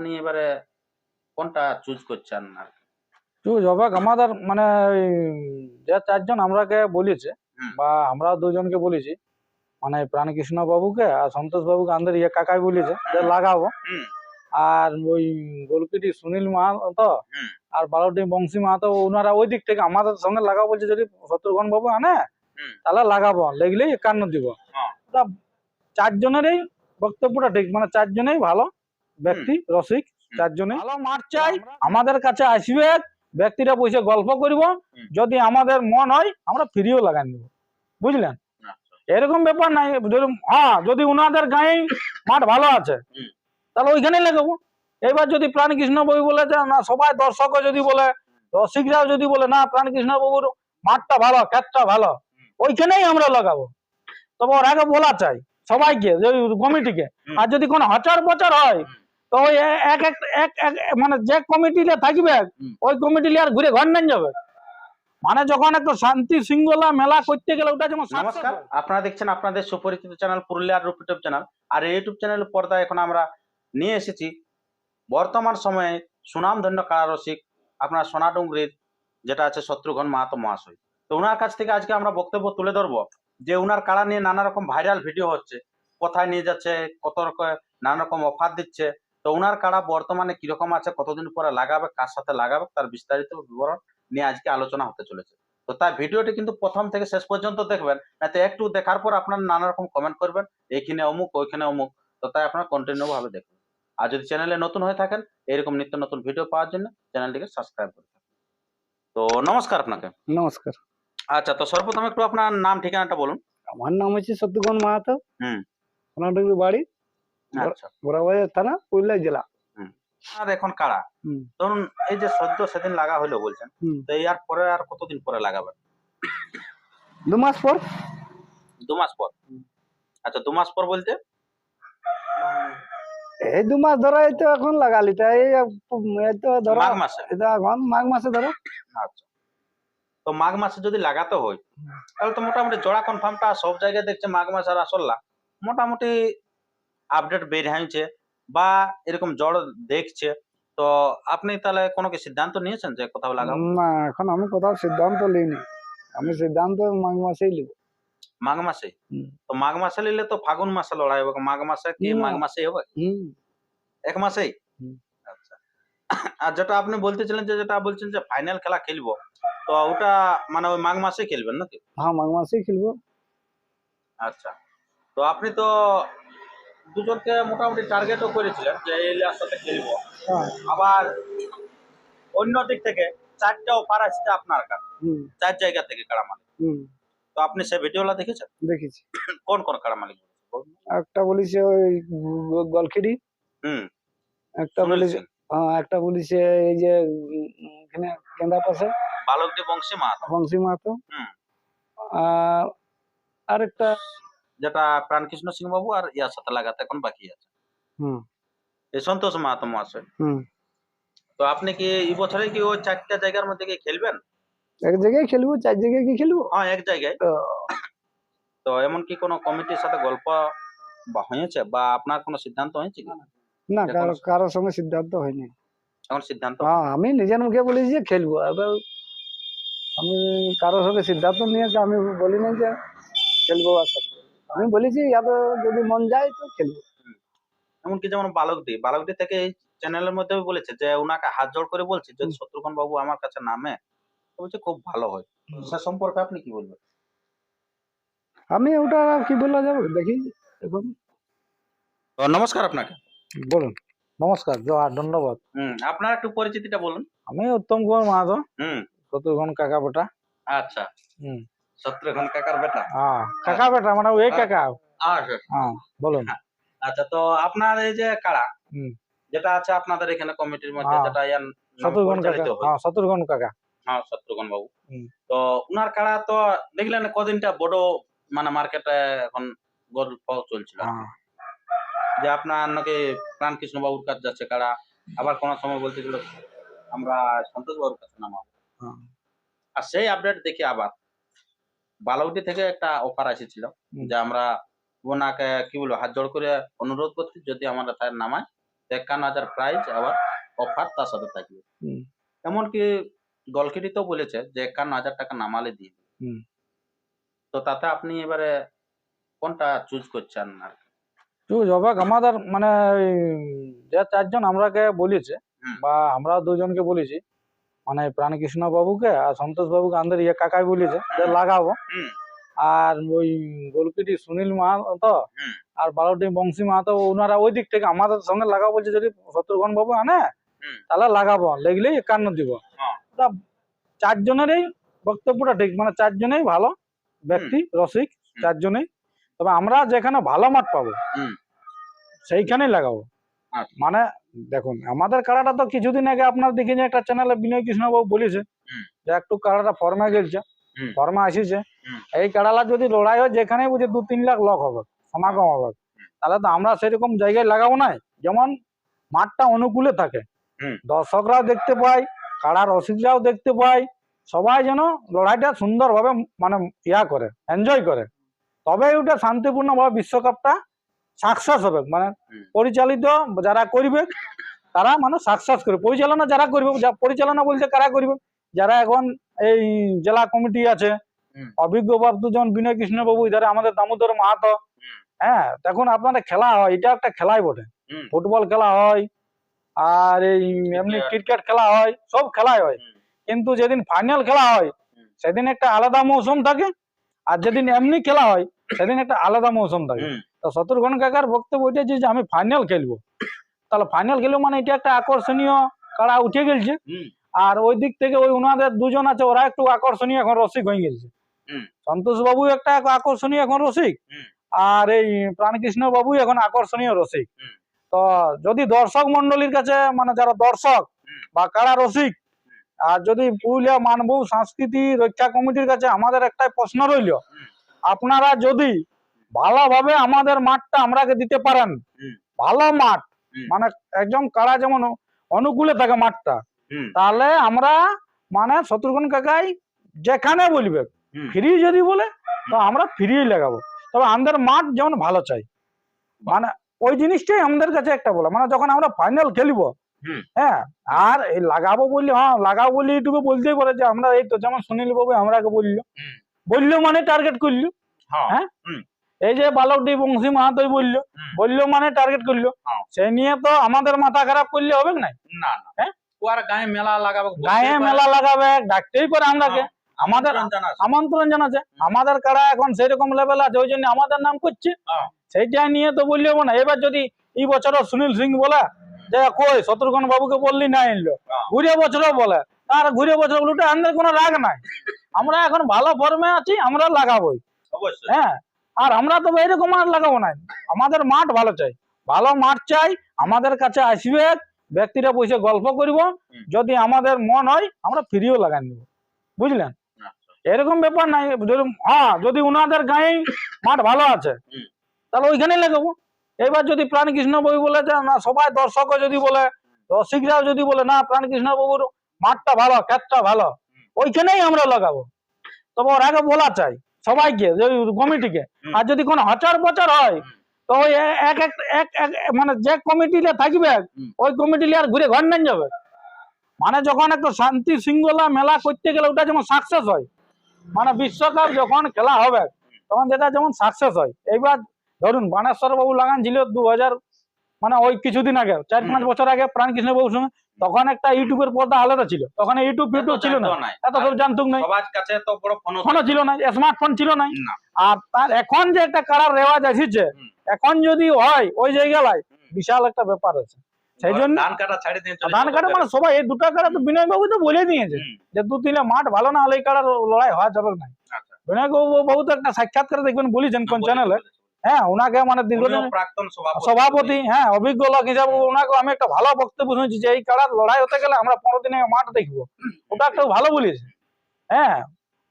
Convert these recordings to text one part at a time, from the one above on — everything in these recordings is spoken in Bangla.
আপনি এবারে কোনটা চুজ করছেন আর চুজ হবে আমাদের মানে ওই যে চারজন আমরাকে বলেছে বা আমরা দুজনকে বলেছি মানে প্রাণকৃষ্ণ বাবুকে আর সন্তোষ বাবুকে আমাদের ইয়ে কাকাই বলেছে যে লাগাবো। আর ওই গোলকিটি সুনীল মাহাতো আর বারোটি বংশী মাহাতো ওনারা ওই দিক থেকে আমাদের সঙ্গে লাগাবো বলছে যদি শত্রুঘ্ন বাবু আনে তাহলে লাগাবো। লেগলে একান্ন দিব। হ্যাঁ। চারজনেরই বক্তব্যটা ঠিক মানে চারজনেই ভালো। ব্যক্তি রসিক চারজনে ভালো মাঠ চাই। আমাদের কাছে আসবে ব্যক্তিরা বসে গল্প করব যদি আমাদের মন হয় আমরা ফ্রিও লাগান দেবো বুঝলেন? আচ্ছা। এরকম ব্যাপার নাই যদি হ্যাঁ যদি উনাদের গায়ে মাঠ ভালো আছে তাহলে ওইখানেই লাগাবো। এবার যদি প্রাণকৃষ্ণ বাবু বলে যে না সবাই দর্শকও যদি বলে রসিকরাও যদি বলে না প্রাণকৃষ্ণ বাবুর মাঠটা ভালো ক্ষেতটা ভালো ওইখানেই আমরা লাগাবো। তবে ওর আগে বলা চাই সবাইকে কমিটিকে আর যদি কোনো হচার পচার হয় তো ওই এক এক এক এক মানে যে কমিটিটা থাকবে ওই কমিটি আর ঘুরে ঘর নেন যাবে। মানে যখন একটু শান্তি শৃঙ্খলা মেলা করতে গেলে ওটা যেমন নমস্কার। আপনারা দেখছেন আপনাদের সুপরিচিত চ্যানেল পুরুলিয়ার ইউটিউব চ্যানেল। আর এই ইউটিউব চ্যানেল পর্দায় এখন আমরা নিয়ে এসেছি। বর্তমান সময়ে সুনামধন্য কারারসিক আপনার সোনাডুঙ্গরির যেটা আছে শত্রুঘ্ন মাহাতো মহাশয়। তো ওনার কাছ থেকে আজকে আমরা বক্তব্য তুলে ধরবো যে ওনার কারা নিয়ে নানা রকম ভাইরাল ভিডিও হচ্ছে কোথায় নিয়ে যাচ্ছে কত রকম নানা রকম অফার দিচ্ছে তো ওনার কারা বর্তমানে কীরকম আছে কতদিন পরে লাগাবে কার সাথে লাগাবে তার বিস্তারিত বিবরণ নিয়ে আজকে আলোচনা হতে চলেছে। তো তাই ভিডিওটি কিন্তু প্রথম থেকে শেষ পর্যন্ত দেখবেন না তো একটু দেখার পর আপনার নানা রকম কমেন্ট করবেন এইখানে অমুক ওইখানে অমুক তো তাই আপনারা কন্টিনিউ ভাবে দেখবেন। আর যদি চ্যানেলে নতুন হয়ে থাকেন এরকম নিত্য নতুন ভিডিও পাওয়ার জন্য চ্যানেলটিকে সাবস্ক্রাইব করে থাকুন। তো নমস্কার আপনাকে। নমস্কার। আচ্ছা তো সর্বপ্রথম একটু আপনার নাম ঠিকানাটা বলুন। আমার নাম হচ্ছে সত্যগণ মাহাতো। হুম। বাড়ি বড়াবাজার থানা পুরুলিয়া জেলা। আর এখন কারা? ধরুন এই যে সদ্য সেদিন লাগা হলো বলছেন। তো পরে আর কতদিন পরে লাগাবেন? দু মাস পর। দু মাস পর? আচ্ছা দু মাস পর বলতে? এই দু মাস ধরো এই তো এখন লাগালি তা এই এই তো ধরো মাঘ মাসে। এটা এখন মাঘ মাসে ধরো। আচ্ছা। তো মাঘ মাসে যদি লাগাতে হয় তাহলে তো মোটামুটি জোড়া কনফার্মটা সব জায়গায় দেখছে মাঘ মাস আর আসল্লা মোটামুটি আপডেট বের হয়েছে বা এরকম জড় দেখছে তো আপনি তাহলে কোনো কি সিদ্ধান্ত নিয়েছেন যে কোথাও লাগাবো? না এখন আমি কোথাও সিদ্ধান্ত নিইনি আমি সিদ্ধান্ত মাঘ মাসেই নিব মাঘ মাসে? তো মাঘ মাসে নিলে তো ফাগুন মাসে লড়াই হবে। মাঘ মাসে কি মাঘ মাসেই হবে? হুম। এক মাসেই? আচ্ছা। আর যেটা আপনি বলতেছিলেন যে যেটা বলছেন যে ফাইনাল খেলা খেলব তো ওটা মানে ওই মাঘ মাসেই খেলবেন নাকি? হ্যাঁ মাঘ মাসেই খেলব। আচ্ছা। তো আপনি তো দুজনকে মোটামুটি টার্গেটও করেছিলেন যে এই সাথে খেলব। হ্যাঁ। আবার অন্য দিক থেকে চারটা অফার আসছে আপনার কাছে। হুম। চার জায়গা থেকে কাড়া মালিক হুম। তো আপনি সে ভিডিওলা দেখেছেন? দেখেছি। কোন কোন কাড়া মালিক একটা বলিছে ওই গলখিড়ি হুম। একটা বলিছে হ্যাঁ একটা বলিছে এই যে এখানে কেন্দা পাশে। বালকদি বংশী মাহাতো। বংশী মাহাতো। হুম। আর আরেকটা যেটা প্রাণকৃষ্ণ সিং বাবু আর ইয়ার সাথে লাগাতে এখন বাকি আছে হুম এই সন্তোষ মাহাতো মহাশয় হুম তো আপনি কি এই বছরে কি ওই চারটা জায়গার মধ্যে কি খেলবেন এক জায়গায় খেলব চার জায়গায় কি খেলব হ্যাঁ এক জায়গায় তো তো এমন কি কোনো কমিটির সাথে গল্প বা হয়েছে বা আপনার কোনো সিদ্ধান্ত হয়েছে কি না যে কারও কোনো- কারোর সঙ্গে সিদ্ধান্ত হয়নি এখন সিদ্ধান্ত হ্যাঁ আমি নিজের মুখে বলেছি যে খেলব এবার আমি কারোর সঙ্গে সিদ্ধান্ত নিয়েছি আমি বলি না যে খেলব আর সব আমি বলেছি যদি মন যায় তো খেলব। এমনকি যেমন বালকডি বালকডি থেকে এই চ্যানেলের মধ্যে বলেছে যে ওনাকে হাত জোড় করে বলছে যদি শত্রুঘ্ন বাবু আমার কাছে নামে বলছে খুব ভালো হয়। সে সম্পর্কে আপনি কি বলবেন? আমি ওটা কি বলা যাবে দেখি এখন। নমস্কার আপনাকে। বলুন নমস্কার জোহার ধন্যবাদ। হুম আপনার একটু পরিচিতিটা বলুন। আমি উত্তম কুমার মাহাতো হুম। শত্রুঘ্ন কাকা বেটা আচ্ছা। হুম। শত্রুঘ্ন কাকার বেটা। হ্যাঁ কাকা বেটা মানে ওই কাকা। হ্যাঁ বলুন। আচ্ছা তো আপনার এই যে কাড়া যেটা আছে আপনাদের এখানে কমিটির মধ্যে হ্যাঁ। যেটা ইয়ার শত্রুঘ্ন কাকা। হ্যাঁ। শত্রুঘ্ন কাকা। হ্যাঁ শত্রুঘ্ন বাবু। তো উনার কাড়া তো দেখলেন কদিনটা বড় মানে মার্কেটে এখন গল্প চলছিল। হ্যাঁ। যে আপনার নাকি প্রাণকৃষ্ণ বাবুর কাছে যাচ্ছে কারা আবার কোন সময় বলতেছিল আমরা সন্তোষ বাবুর কাছে নামাবো। হ্যাঁ। আর সেই আপডেট দেখে আবার বালাউটি থেকে একটা অফার এসেছিল যে আমরা ওনাকে কি বলব হাত জোড় করে অনুরোধ করছি যদি আমরা তার নামায় একান্ন হাজার প্রাইজ আবার অফার তার সাথে থাকবে। এমনকি এমনকি তো বলেছে যে একান্ন হাজার টাকা নামালে দিয়ে। তো তাতে আপনি এবারে কোনটা চুজ করছেন আর কি? চুজ হবে আমাদের মানে যে চারজন আমরাকে বলেছে বা আমরা দুজনকে বলেছি মানে প্রাণকৃষ্ণ বাবুকে আর সন্তোষ বাবুকে আমাদের ইয়ে কাকাই বলেছে যে লাগাবো। আর ওই গোলকিটি সুনীল মাহাতো আর বারোটি বংশী মাহাতো ওনারা ওই দিক থেকে আমাদের সঙ্গে লাগাবো বলছে যদি শত্রুঘ্ন বাবু আনে তাহলে লাগাবো লেগলেই একান্ন দিব। হ্যাঁ। চারজনেরই বক্তব্যটা ঠিক মানে চারজনেই ভালো ব্যক্তি রসিক চারজনেই। তবে আমরা যেখানে ভালো মাঠ পাবো সেইখানেই লাগাবো। মানে দেখুন আমাদের কারাটা তো কিছুদিন আগে আপনার দেখে যে একটা চ্যানেলে বিনয় কৃষ্ণবাবু বলেছে। যে একটু কাড়াটা ফর্মে গেলছে ফর্মে আসিছে। এই কাড়ালা যদি লড়াই হয় যেখানে বুঝে দু তিন লাখ লোক হবে সমাগম হবে। তাহলে তো আমরা সেরকম জায়গায় লাগাবো না। যেমন মাঠটা অনুকূলে থাকে। দর্শকরাও দেখতে পায় কাড়া রসিকরাও দেখতে পায়। সবাই যেন লড়াইটা সুন্দরভাবে মানে ইয়া করে এনজয় করে। তবে ওটা শান্তিপূর্ণভাবে বিশ্বকাপটা সাকসেস হবে। মানে পরিচালিত যারা করবে তারা মানে সাকসেস করবে। পরিচালনা যারা করবে পরিচালনা বলতে কারা করবে? যারা এখন এই জেলা কমিটি আছে অভিজ্ঞ বাবু যেমন বিনয় কৃষ্ণ বাবু ইধারে আমাদের দামোদর মাহাতো। হ্যাঁ দেখুন আপনাদের খেলা হয় এটা একটা খেলাই বটে। ফুটবল খেলা হয় আর এই এমনি ক্রিকেট খেলা হয় সব খেলাই হয়। কিন্তু যেদিন ফাইনাল খেলা হয় সেদিন একটা আলাদা মৌসুম থাকে আর যেদিন এমনি খেলা হয় সেদিন একটা আলাদা মৌসুম থাকে। তো শত্রুঘ্ন কাকার বক্তব্য ওইটা যে আমি ফাইনাল খেলব। তাহলে ফাইনাল খেলব মানে এটা একটা আকর্ষণীয় কাড়া উঠে গেলছে। আর ওই দিক থেকে ওই উনাদের দুজন আছে ওরা একটু আকর্ষণীয় এখন রসিক হয়ে গেছে সন্তোষ বাবু একটা আকর্ষণীয় এখন রসিক। আর এই প্রাণকৃষ্ণ বাবু এখন আকর্ষণীয় রসিক। তো যদি দর্শক মন্ডলীর কাছে মানে যারা দর্শক বা কারা রসিক আর যদি পুরুলিয়া মানব সংস্কৃতি রক্ষা কমিটির কাছে আমাদের একটাই প্রশ্ন রইল আপনারা যদি ভালোভাবে আমাদের মাঠটা আমরাকে দিতে পারেন। ভালো মাঠ। মানে একদম কারা যেমন অনুকূলে থাকে মাঠটা। তাহলে আমরা মানে শত্রুঘ্ন কাকাই যেখানে বলবে ফ্রি যদি বলে তো আমরা ফ্রি লাগাবো। তবে আমাদের মাঠ যেমন ভালো চাই। মানে ওই জিনিসটাই আমাদের কাছে একটা বলে। মানে যখন আমরা ফাইনাল খেলব হ্যাঁ আর এই লাগাবো বললে হ্যাঁ লাগাবো বলে এইটুকু বলতেই পারে যে আমরা এই তো যেমন সুনীল বাবু আমরাকে বলল। বলল মানে টার্গেট করল। হ্যাঁ। হ্যাঁ? এই যে বালকটি বংশী মাহাতই বলল বলল মানে টার্গেট করল। হ্যাঁ। সে নিয়ে তো আমাদের মাথা খারাপ করলে হবে না হ্যাঁ? আর গায়ে মেলা লাগাবে গায়ে মেলা লাগাবে ডাকতেই পারে আমরাকে। আমাদের আমন্ত্রণ জানাচ্ছে। আমাদের কারা এখন সেরকম লেভেল আছে ওই জন্য আমাদের নাম করছে। হ্যাঁ। সেইটা নিয়ে তো বললেও না। এবার যদি এই বছর সুনীল সিং বলে যে কই শত্রুঘ্ন বাবুকে বললি না এনলো হ্যাঁ। ঘুরে বছরও বলে। তার ঘুরে বছর বলতে আমাদের কোনো রাগ নাই। আমরা এখন ভালো ফর্মে আছি আমরা লাগাবোই। অবশ্যই। হ্যাঁ। আর আমরা তো এরকম মাঠ লাগাবো না। আমাদের মাঠ ভালো চাই। ভালো মাঠ চাই আমাদের কাছে আসবে ব্যক্তিরা বসে গল্প করব। যদি আমাদের মন হয় আমরা ফ্রিও লাগাই নেব। বুঝলেন? আচ্ছা। এরকম ব্যাপার নাই। হ্যাঁ যদি উনাদের গায়ে মাঠ ভালো আছে তাহলে ওইখানেই লাগাবো। এবার যদি প্রাণকৃষ্ণ বাবু বলে যে না সবাই দর্শকও যদি বলে রসিকরাও যদি বলে না প্রাণকৃষ্ণ বাবুর মাঠটা ভালো ক্ষেতটা ভালো ওইখানেই আমরা লাগাবো। তবে ওর আগে বলা চাই সবাইকে কমিটিকে আর যদি কোনো হচার পচার হয় তো ওই এক এক মানে যে কমিটিলে থাকবে। ওই কমিটিলে আর ঘুরে ঘর নেন যাবে। মানে যখন একটা শান্তি শৃঙ্খলা মেলা করতে গেলে ওটা যেমন সাকসেস হয় মানে বিশ্বকাপ যখন খেলা হবে তখন যেটা যেমন সাকসেস হয়। এইবার ধরুন বানেশ্বর বাবু লাগান ছিল দু হাজার মানে ওই কিছুদিন আগে চার পাঁচ বছর আগে প্রাণকৃষ্ণ বাবুর সঙ্গে। তখন একটা ইউটিউবের পর্দা আলাদা ছিল। তখন ইউটিউব ফিউটিউব ছিল না। এত সব জানতুক নাই। সবার কাছে তো বড় ফোন ফোনও ছিল না স্মার্টফোন ছিল না। আর তার এখন যে একটা কারার রেওয়াজ হুম। এখন যদি হয় ওই জায়গায় বিশাল একটা ব্যাপার আছে। সেই জন্য ধান কাটা ছাড়ি দিয়ে ধান কাটা মানে সবাই এই দুটা কাড়া তো বিনয় বাবু তো বলে দিয়েছে যে দু তিনটা মাঠ ভালো না হলে এই কাড়ার লড়াই হওয়া যাবে না। বিনয় বাবু বাবু তো একটা সাক্ষাৎকার দেখবেন বলেছেন কোন বলেছে, চ্যানেলে। হ্যাঁ ওনাকে মানে দীর্ঘদিন সভাপতি। হ্যাঁ অভিজ্ঞ লোক হিসাবে ওনাকে আমি একটা ভালো বক্তব্য শুনেছি যে এই কাড়ার লড়াই হতে গেলে আমরা পনেরো দিনে মাঠ দেখব। ওটা একটা ভালো বলেছে। হ্যাঁ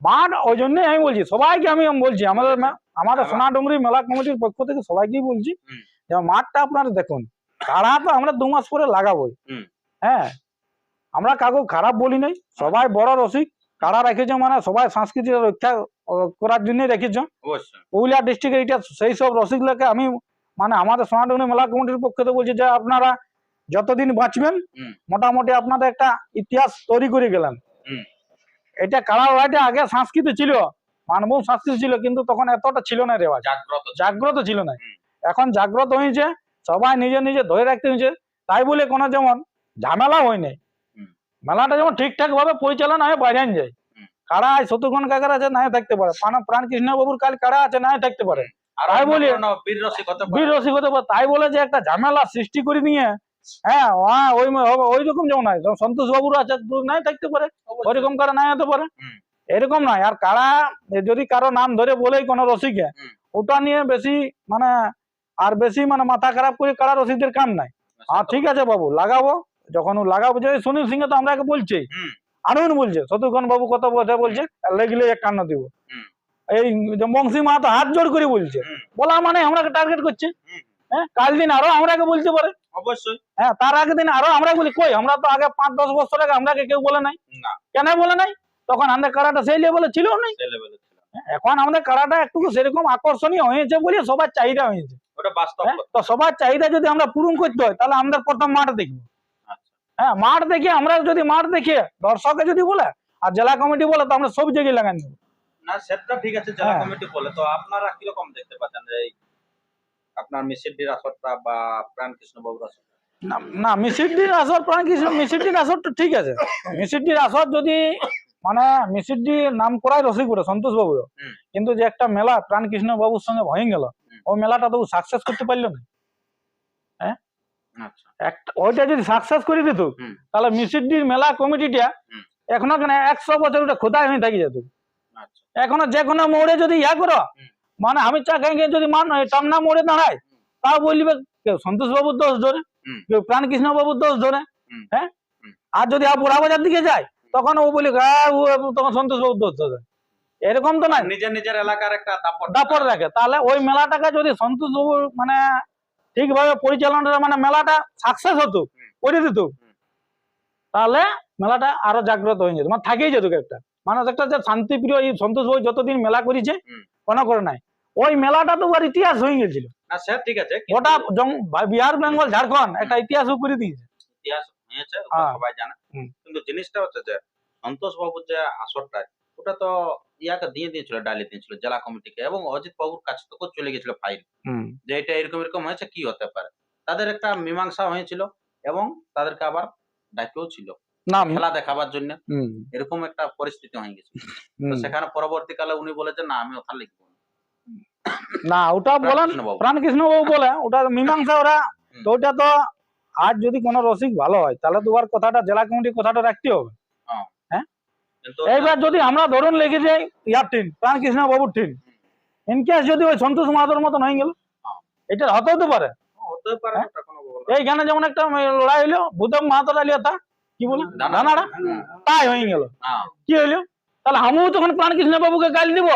মাঠ ওই জন্যই আমি বলছি সবাইকে আমি বলছি আমাদের আমাদের আমার- সোনাডুঙ্গরি মেলা কমিটির পক্ষ থেকে সবাইকেই বলছি যে মাঠটা আপনারা দেখুন কাড়া তো আমরা দু মাস পরে লাগাবোই। হ্যাঁ আমরা কাকু খারাপ বলি নাই সবাই বড় রসিক কাড়া রেখেছে মানে সবাই সংস্কৃতি রক্ষা করার জন্যই রেখেছে? পুরুলিয়া ডিস্ট্রিক্টের এটা সেই সব রসিকগুলোকে আমি মানে আমাদের সোনাডুঙ্গরি মেলা কমিটির পক্ষ থেকে বলছি যে আপনারা যতদিন বাঁচবেন মোটামুটি আপনাদের একটা ইতিহাস তৈরি করে গেলেন। এটা কারা লড়াইটা আগে সংস্কৃতি ছিল মানবম সংস্কৃতি ছিল কিন্তু তখন এতটা ছিল না রেওয়াজ। জাগ্রত জাগ্রত ছিল না। এখন জাগ্রত হয়েছে সবাই নিজে নিজে ধরে রাখতে হয়েছে। তাই বলে কোনো যেমন ঝামেলা হয় নাই। মেলাটা যেমন ঠিকঠাক ভাবে পরিচালনা হয়ে বাইরে যায়। কারা শত্রুঘ্ন কাকার আছে? নাই থাকতে পারে। প্রাণ- কৃষ্ণ বাবুর কাল কারা আছে নাই থাকতে পারে। আর তাই বলি- বীর রসিকতা তাই বলে যে একটা ঝামেলা সৃষ্টি করে নিয়ে হ্যাঁ ওই ওই রকম যেমন নাই সন্তোষ বাবুর আছে নাই থাকতে পারে। অবশ্যই। ওইরকম কারও নাই হতে পারে। এরকম নয়। আর কারা যদি কারও নাম ধরে বলেই কোনো রসিকে ওটা নিয়ে বেশি মানে আর বেশি মানে মাথা খারাপ করে কারা রসিকদের কাম নাই। হ্যাঁ ঠিক আছে বাবু লাগাবো। যখন লাগাবো যে সুনীল সিংহ তো আমরা বলছি। আনুন বলছে শত্রুঘ্ন বাবু কত কথা বলছে লেগলে এক কান্ন দিব। এই বংশী মাহাতো হাত জোড় করে বলছে বলা মানে আমরাকে টার্গেট করছে? হ্যাঁ কাল দিন আরও আমরাকে বলতে পারে? অবশ্যই। হ্যাঁ তার আগের দিন আরও আমরা বলি কই আমরা তো আগে পাঁচ দশ বছর আগে আমরাকে কেউ বলে নাই। না। কেন বলে নাই? তখন আমাদের কারাটা সেই লেভেলে ছিল। ছিল। এখন আমাদের কারাটা একটু সেরকম আকর্ষণীয় হয়েছে বলে সবার চাহিদা হয়েছে। হ্যাঁ? তো সবার চাহিদা যদি আমরা পূরণ করতে হয় তাহলে আমাদের প্রথম মাঠ দেখব। হ্যাঁ মাঠ দেখে আমরা যদি মাঠ দেখে দর্শকে যদি বলে আর জেলা কমিটি বলে তো আমরা সব জায়গায় লাগান দেবো। না সেটা ঠিক আছে জেলা হ্যাঁ। কমিটি বলে। তো আপনারা কীরকম দেখতে পাচ্ছেন এই আপনার আসরটা বা বাবুর না আসর ঠিক আছে। আসর যদি মানে নাম করাই রসিক বটে সন্তোষ বাবু। কিন্তু যে একটা মেলা প্রাণ কৃষ্ণ বাবুর সঙ্গে ভয়ে গেল। ওই মেলাটা তো সাকসেস করতে পারল না। একটা ওইটা যদি সাকসেস করে দিত তাহলে মিসিডির মেলা কমিটিটা এখনও কেন একশো বছর ওটা খোদাই হয়ে থাকি যেত। আচ্ছা। এখনও যে কোনো মোড়ে যদি ইয়া করো মানে আমি যদি মান টামনা মোড়ে দাঁড়ায় বলবে কেউ সন্তোষ বাবুর দোষ ধরে কেউ প্রাণ কৃষ্ণ বাবুর দোষ ধরে হ্যাঁ? আর যদি আর পোড়া বাজার দিকে যায় তখন ও বলি "আহ, ও তখন সন্তোষ বাবুর দোষ ধরে। এরকম তো নাই। নিজের নিজের এলাকার একটা দাপট। দাপট রাখে তাহলে ওই মেলাটাকে যদি সন্তোষ বাবুর মানে ঠিকভাবে পরিচালনাটা মানে মেলাটা সাকসেস হতো করে দিত। তাহলে মেলাটা আরও জাগ্রত হয়ে যেত। মানে থাকেই যেত একটা মানুষ একটা যে শান্তিপ্রিয় এই সন্তোষ বাবু যতদিন মেলা করেছে কোনো করে নাই। ওই মেলাটা তো আর ইতিহাস হয়ে গেছিল। ঠিক আছে গোটা বিহার বেঙ্গল ঝাড়খণ্ড একটা ইতিহাস করে দিয়েছে। ইতিহাস হয়েছে হ্যাঁ। সবাই জানে। কিন্তু জিনিসটা হচ্ছে যে সন্তোষ বাবুর যে আসরটা ওটা তো ইয়াকে দিয়ে দিয়েছিল ডালি দিয়েছিল জেলা কমিটিকে এবং অজিত বাবুর কাছে তো চলে গেছিল ফাইল যে এটা এরকম এরকম হয়েছে কি হতে পারে? তাদের একটা মীমাংসা হয়েছিল এবং তাদেরকে আবার ডাকেও ছিল না খেলা দেখাবার জন্য। এরকম একটা পরিস্থিতি হয়ে গেছে। তো সেখানে পরবর্তীকালে উনি বলেছেন না আমি ওখানে লিখব না। ওটা বলেন। প্রাণকৃষ্ণ বাবু বলে ওটা মীমাংসা ওরা। তো ওটা তো আজ যদি কোনো রসিক ভালো হয় তাহলে তো আর কথাটা জেলা কমিটির কথাটা রাখতে হবে। কিন্তু এইবার যদি আমরা ধরুন লেগে যাই ইয়ার টিন প্রাণকৃষ্ণ বাবুর টিন ইনকেস যদি ওই সন্তোষ মাহাতোর মতন হয়ে গেল হ্যাঁ। এটা হতেও তো পারে হতে পারে হ্যাঁ? কোনো এইখানে যেমন একটা লড়াই হইল ভূতম মাহাতোর আলিয়া তা কি বলে। দানাড়া হুম। তাই হয়ে গেল হ্যাঁ, কি হইল তাহলে আমিও তখন প্রাণকৃষ্ণ বাবুকে গাল দিব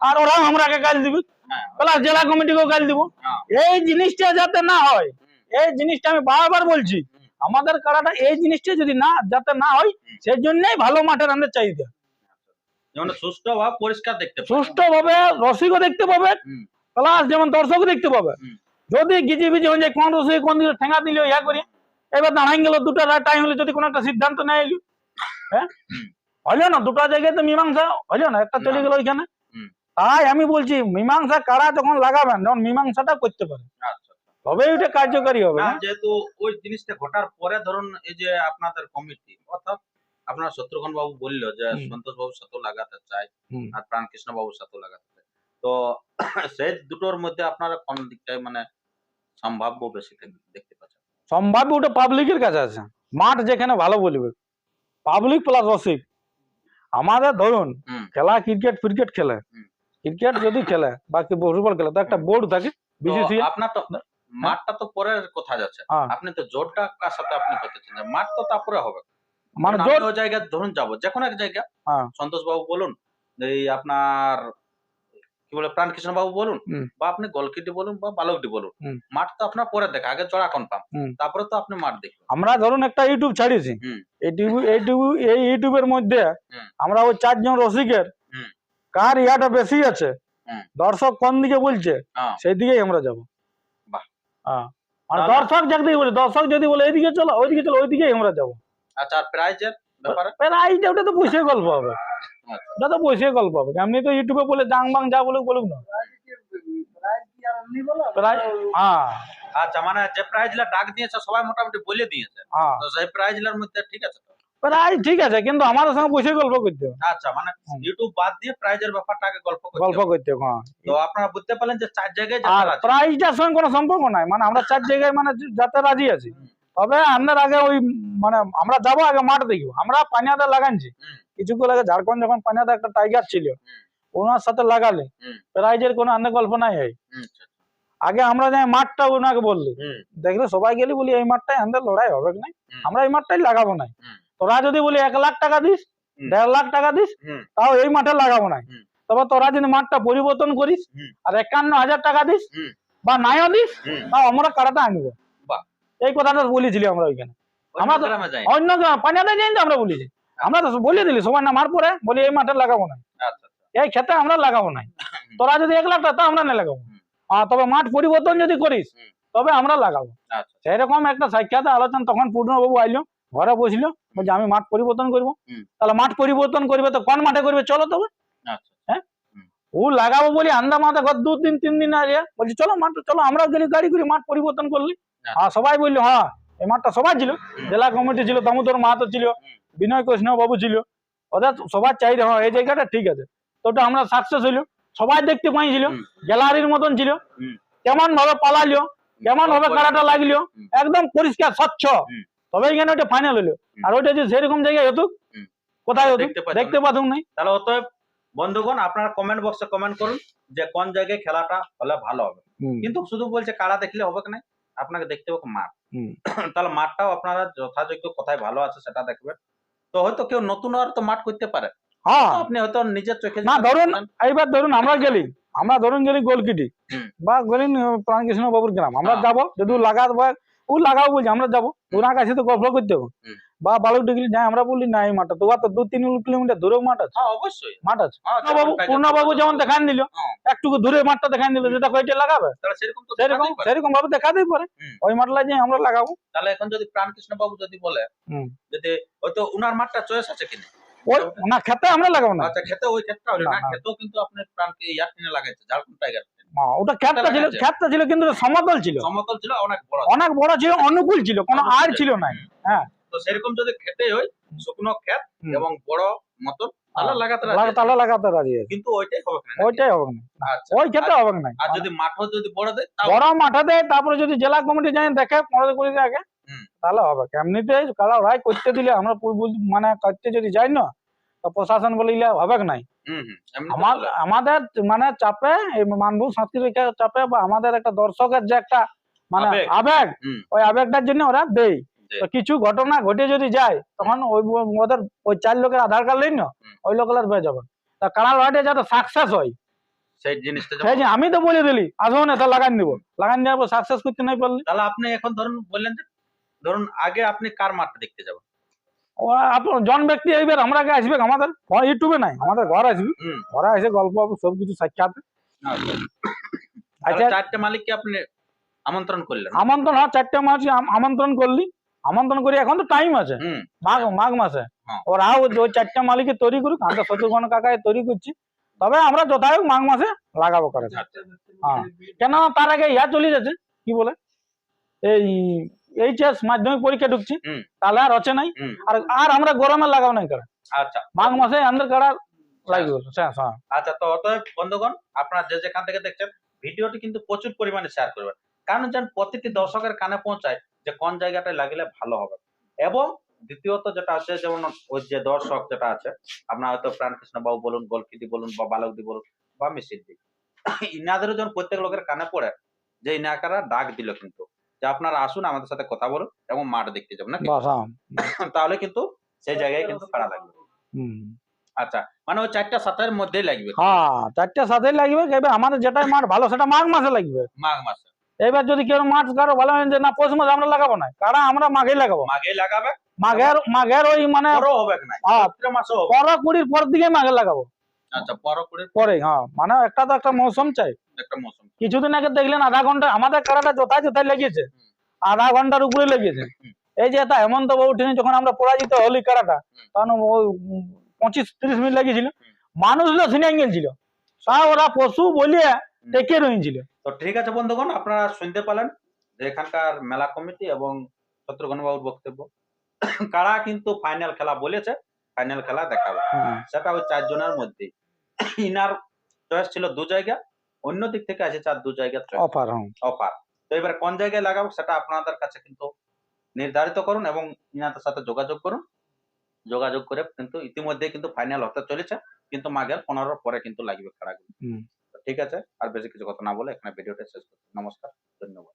আর ওরাও আমরাকে গাল দিবে হ্যাঁ, প্লাস জেলা কমিটিকেও গাল দিব হ্যাঁ। এই জিনিসটা যাতে না হয় এই জিনিসটা আমি বারবার বলছি। আমাদের কারাটা এই জিনিসটা যদি না যাতে না হয় সেই জন্যই ভালো মাঠের আমাদের চাহিদা। যেমন সুস্থ পরিষ্কার দেখতে পায়। রসিকও দেখতে পাবে প্লাস যেমন দর্শকও দেখতে পাবে। যদি গিজি বিজি হয়ে যায় কোন রসিক কোন দিকে ঠেঙা দিল ইয়া করি এবার দাঁড়াই গেল দুটা টাইম হলে যদি কোনো একটা সিদ্ধান্ত নেয় এলো হ্যাঁ। হলো না দুটা জায়গায় তো মীমাংসা হলো না একটা চলে। গেল ওইখানে। তাই আমি বলছি মীমাংসা কারা যখন লাগাবেন যখন মীমাংসাটা করতে পারে। আচ্ছা। তবে কার্যকারী হবে না যেহেতু ওই জিনিসটা ঘটার পরে ধরুন এই যে আপনাদের কমিটি অর্থাৎ আপনার শত্রুঘ্ন বাবু বলল যে সন্তোষ বাবুর সাথে লাগাতে চাই আর প্রাণকৃষ্ণ বাবুর সাথে লাগাতে চাই তো সেই দুটোর মধ্যে আপনারা কোন দিকটাই মানে সম্ভাব্য বেশি দেখতে পাচ্ছেন? সম্ভাব্য ওটা পাবলিকের কাছে আছে। মাঠ যেখানে ভালো বলবে। পাবলিক প্লাস রসিক আমাদের ধরুন খেলা ক্রিকেট ফ্রিকেট খেলে। ক্রিকেট যদি খেলে বা কি ফুটবল খেলে তো একটা বোর্ড থাকে তো বিসিসি আপনার তো মাঠটা তো পরের কথা যাচ্ছে। হ্যাঁ। আপনি তো জোরটা কার সাথে আপনি করতেছেন মাঠ তো তারপরে হবে। মানে জোর জায়গায় ধরুন যাব যে কোনো এক জায়গা। হ্যাঁ। সন্তোষ বাবু বলুন এই আপনার কি বলে প্রাণকৃষ্ণ বাবু বলুন বা আপনি গলকিটি বলুন বা বালকটি বলুন মাঠ তো আপনার পরে দেখা আগে জোড়া কনফার্ম। তারপরে তো আপনি মাঠ দেখবেন। আমরা ধরুন একটা ইউটিউব ছাড়িয়েছি। এই ইউটিউবের মধ্যে আমরা ওই চারজন রসিকের কার ইয়াটা বেশি আছে। দর্শক কোন দিকে বলছে হ্যাঁ। সেই দিকেই আমরা যাব। হ্যাঁ। আর দর্শক যদি বলে দর্শক যদি বলে এইদিকে চলো ওইদিকে চলো ওইদিকেই আমরা যাব। আচ্ছা আর প্রাইজের ব্যাপারে? প্রাইজটা ওটা তো পয়সা গল্প হবে। আচ্ছা। ওটা তো পয়সা গল্প হবে। এমনি তো ইউটিউবে বলে জাং বাং যা বলুক বলুক না। হ্যাঁ। আচ্ছা মানে যে প্রাইজ ডাক দিয়েছে সবাই মোটামুটি বলে দিয়েছে। হ্যাঁ। তো সেই প্রাইজগুলোর মধ্যে ঠিক আছে তো? প্রায় ঠিক আছে কিন্তু আমাদের সঙ্গে পয়সা গল্প করতে আচ্ছা মানে ইউটিউব বাদ দিয়ে প্রাইজের ব্যাপারটা গল্প করতে গল্প করতে হ্যাঁ। তো আপনারা বুঝতে পারলেন যে চার জায়গায় আর প্রাইজটার সঙ্গে কোনো সম্পর্ক নাই মানে আমরা চার জায়গায় মানে যাতে রাজি আছি। তবে আমাদের আগে ওই মানে আমরা যাব আগে মাঠ দেখব। আমরা পানিয়াতে লাগানছি। কিছুক্ষণ আগে ঝাড়খণ্ড যখন পানিয়াতে একটা টাইগার ছিল ওনার সাথে লাগালে প্রাইজের কোনো আন্দে গল্প নাই হয়। আচ্ছা, আগে আমরা যাই মাঠটা ওনাকে বললি। দেখলে সবাই গেলি বলি এই মাঠটাই আমাদের লড়াই হবে না আমরা এই মাঠটাই লাগাবো না। তোরা যদি বলি এক লাখ টাকা দিস দেড় লাখ টাকা দিস তাও এই মাঠে লাগাবো না তবে তোরা যদি মাঠটা পরিবর্তন করিস আর একান্ন হাজার টাকা দিস বা নাইও দিস। তাও আমরা কারাটা আনব। এই কথাটা বলেছিলি আমরা ওইখানে। অন্য আমরা তো- অন্য পাঞ্জাবে যাই তো আমরা বলেছি। আমরা তো বলে দিলি সবাই নামার পরে বলি এই মাঠে লাগাবো না আচ্ছা এই খেতে আমরা লাগাবো না তোরা যদি এক লাখ টাকা তা আমরা না লাগাবো। তবে মাঠ পরিবর্তন যদি করিস তবে আমরা লাগাবো। আচ্ছা সেরকম একটা সাক্ষাৎ আলোচনা তখন পূর্ণবাবু আইলো। ঘরে বসল বলছে আমি মাঠ পরিবর্তন করব। তাহলে মাঠ পরিবর্তন করবে তো কোন মাঠে করবে? চলো তবে। আচ্ছা ও লাগাবো বলি আন্দা মাথা ঘর দু তিন তিন দিন আগে। বলছি চলো মাঠ চলো আমরাও গেলি গাড়ি করে মাঠ পরিবর্তন করলি। আচ্ছা। হ্যাঁ সবাই বলল হ্যাঁ এই মাঠটা সবাই ছিল। জেলা কমিটি ছিল দামোদর মাহাতো ছিল বিনয় কৃষ্ণ বাবু ছিল। ওদের সবার চাহিদা হ্যাঁ এই জায়গাটা ঠিক আছে। তো ওটা আমরা সাকসেস হইল। সবাই দেখতে পাইছিল। গ্যালারির মতন ছিল। কেমন ভাবে পালালিও কেমন ভাবে কারাটা লাগল একদম পরিষ্কার স্বচ্ছ। তবে এখানে ওটা ফাইনাল হলো। আর ওইটা যদি সেরকম জায়গায় হতো কোথায় হতো দেখতে পাতুম নাই। তাহলে অতএব বন্ধুগণ আপনারা কমেন্ট বক্সে কমেন্ট করুন যে কোন জায়গায় খেলাটা হলে ভালো হবে। কিন্তু শুধু বলছে কারা দেখলে হবে না আপনাকে দেখতে হবে মাঠ। তাহলে মাঠটাও আপনারা যথাযোগ্য কোথায় ভালো আছে সেটা দেখবেন। তো হয়তো কেউ নতুন আর তো মাঠ করতে পারে। হ্যাঁ। আপনি হয়তো নিজের চোখে না, ধরুন, এইবার ধরুন আমরা গেলি আমরা ধরুন গেলি গোলকিটি। বা গেলি প্রাণকৃষ্ণ বাবুর গ্রাম। আমরা হ্যাঁ। যাব যদি লাগাত বা ও লাগাও বলছি আমরা যাব। ওনার কাছে তো গল্প করতে হবে। বা বালুক ডিগ্রি যাই আমরা বলি না এই মাঠটা তোমার তো দু তিন কিলোমিটার দূরেও মাঠ আছে। হ্যাঁ অবশ্যই। মাঠ আছে। হ্যাঁ, পূর্ণবাবু যেমন দেখান দিল হ্যাঁ। একটু দূরে মাঠটা দেখান দিল যেটা কইটা লাগাবে? তাহলে সেরকম তো সেরকম ভাবে দেখাতেই পারে। ওই মাঠটা যে আমরা লাগাবো। তাহলে এখন যদি প্রাণকৃষ্ণ বাবু যদি বলে। যদি হয়তো উনার মাঠটা চয়েস আছে কিনা? ওই না খেতে আমরা লাগাবো না। আচ্ছা খেতে ওই ক্ষেত্রে হলো না। খেতেও কিন্তু আপনি প্রাণকে ইয়ার কিনে লাগাইছে ঝাড়খণ্ড টাইগার। ওটা খেতটা ছিল লাগাচ্ছে। ছিল কিন্তু সমতল ছিল। সমতল ছিল অনেক বড় অনেক বড় ছিল অনুকূল ছিল কোনো আর ছিল। না। হ্যাঁ। তো সেরকম যদি খেতে হয় শুকনো ক্ষেত এবং বড় মতন তাহলে হ্যাঁ। লাগাতে লাগা- রাজি লাগাতে রাজি কিন্তু ওইটাই হবে না। ওইটাই হবে না। আচ্ছা। ওই ক্ষেত্রে হবে না। আর যদি মাঠও যদি বড় দেয় বড় মাঠে দেয় তারপরে যদি জেলা কমিটি যাই দেখে পনেরো কুড়ি দিন আগে হুম। তাহলে হবে। এমনিতে কালা রায় করতে দিলে আমরা মানে করতে যদি যাই না তো প্রশাসন বলে ইলে হবে নাই। আমাদের মানে চাপে এই মানভূম সাংস্কৃতিক চাপে বা আমাদের একটা দর্শকের যে একটা মানে আবেগ। ওই আবেগটার জন্য ওরা দেয়। তো কিছু ঘটনা ঘটে যদি যায় তখন ওই ওদের ওই চার লোকের আধার কার্ড লই না ওই লোকের হয়ে যাবে। তা কানাল রাইডে যাতে সাকসেস হয় সেই জিনিসটা সেই আমি তো বলে দিলি আসব না তা লাগান দিব লাগান দেওয়ার পর সাকসেস করতে নাই পারলি। তাহলে আপনি এখন ধরুন বললেন যে ধরুন আগে আপনি কার মাঠটা দেখতে যাবেন? জন ব্যক্তি এইবার আমরা আগে আসবে আমাদের ইউটিউবে নাই আমাদের ঘর আসবে। ঘরে এসে গল্প হবে সব কিছু সাক্ষাৎ আচ্ছা। চারটে মালিককে আপনি আমন্ত্রণ করলেন? আমন্ত্রণ হয় চারটে মাস আমন্ত্রণ করলি। আমন্ত্রণ করি এখন তো টাইম আছে। মাঘ মাঘ মাসে। হ্যাঁ। ওরা ওই চারটে মালিকে তৈরি করুক আমরা শত্রুঘ্ন কাকায় তৈরি করছি। তবে আমরা যথাযোগ মাঘ মাসে লাগাবো করে আচ্ছা। হ্যাঁ। কেন তার আগে ইয়া চলে যাচ্ছে কি বলে? এই এইচএস মাধ্যমিক পরীক্ষা ঢুকছি। তাহলে আর হচ্ছে নাই। আর আর আমরা গরমে লাগাও নাই করে। আচ্ছা। মাঘ মাসে আমাদের কাড়া লাগবে শেষ হ্যাঁ আচ্ছা তো অতএব বন্ধুগণ আপনারা যে যেখান থেকে দেখছেন ভিডিওটি কিন্তু প্রচুর পরিমাণে শেয়ার করবেন। কারণ যেন প্রতিটি দর্শকের কানে পৌঁছায় যে কোন জায়গাটায় লাগলে ভালো হবে। এবং দ্বিতীয়ত যেটা আছে যেমন ওই যে দর্শক যেটা আছে আপনার হয়তো প্রাণকৃষ্ণ বাবু বলুন গোলকিদি বলুন বা বালকদি বলুন বা মিসির দি ইনাদেরও যখন প্রত্যেক লোকের কানে পড়ে যে ইনাকারা ডাক দিল কিন্তু। যে আপনারা আসুন আমাদের সাথে কথা বলুন এবং মাঠ দেখতে যাবেন নাকি? তাহলে কিন্তু সেই জায়গায় কিন্তু খারাপ লাগবে। আচ্ছা মানে ওই চারটা সাতের মধ্যেই লাগবে। হ্যাঁ চারটে সাথে লাগবে এবার আমাদের যেটাই মাঠ ভালো সেটা মাঘ মাসে লাগবে। মাঘ মাসে। এবার যদি কেউ মাঠ কারও ভালো হয় যে না পৌষ মাসে আমরা লাগাবো না কারণ আমরা মাঘে লাগাবো। মাঘে লাগাবে? মাঘের মাঘের ওই মানে হবে না। হ্যাঁ। হবে। কুড়ির পর দিকে মাঘে লাগাবো। আচ্ছা পর পরে? হ্যাঁ। মানে একটা তো একটা মৌসুম চাই। একটা মৌসুম কিছুদিন আগে দেখলেন আধা ঘণ্টা আমাদের কারাটা যথায় যথায় লেগেছে। আধা ঘণ্টার উপরে লেগেছে। এই যে এটা হেমন্ত বাবু ট্রেনে যখন আমরা পরাজিত হলি কারাটা তখন ওই পঁচিশ তিরিশ মিনিট লেগেছিল। মানুষগুলো সিনে গেছিল। তা ওরা পশু বলিয়া টেকে রয়েছিল তো ঠিক আছে বন্ধুগণ আপনারা শুনতে পেলেন যে এখানকার মেলা কমিটি এবং শত্রুঘ্ন বাবুর বক্তব্য। কারা কিন্তু ফাইনাল খেলা বলেছে ফাইনাল খেলা দেখাবে। সেটা ওই চারজনের মধ্যে। ইনার চয়েস ছিল দু জায়গা অন্য দিক থেকে আছে চার দু জায়গা অফার হ্যাঁ। অফার তো এবার কোন জায়গায় লাগাবো সেটা আপনাদের কাছে কিন্তু নির্ধারিত করুন এবং ইনাদের সাথে যোগাযোগ করুন। যোগাযোগ করে কিন্তু ইতিমধ্যে কিন্তু ফাইনাল হতে চলেছে কিন্তু মাঘের পনেরোর পরে কিন্তু লাগবে খেলাগুলো। ঠিক আছে আর বেশি কিছু কথা না বলে এখানে ভিডিওটা শেষ করছি। নমস্কার ধন্যবাদ।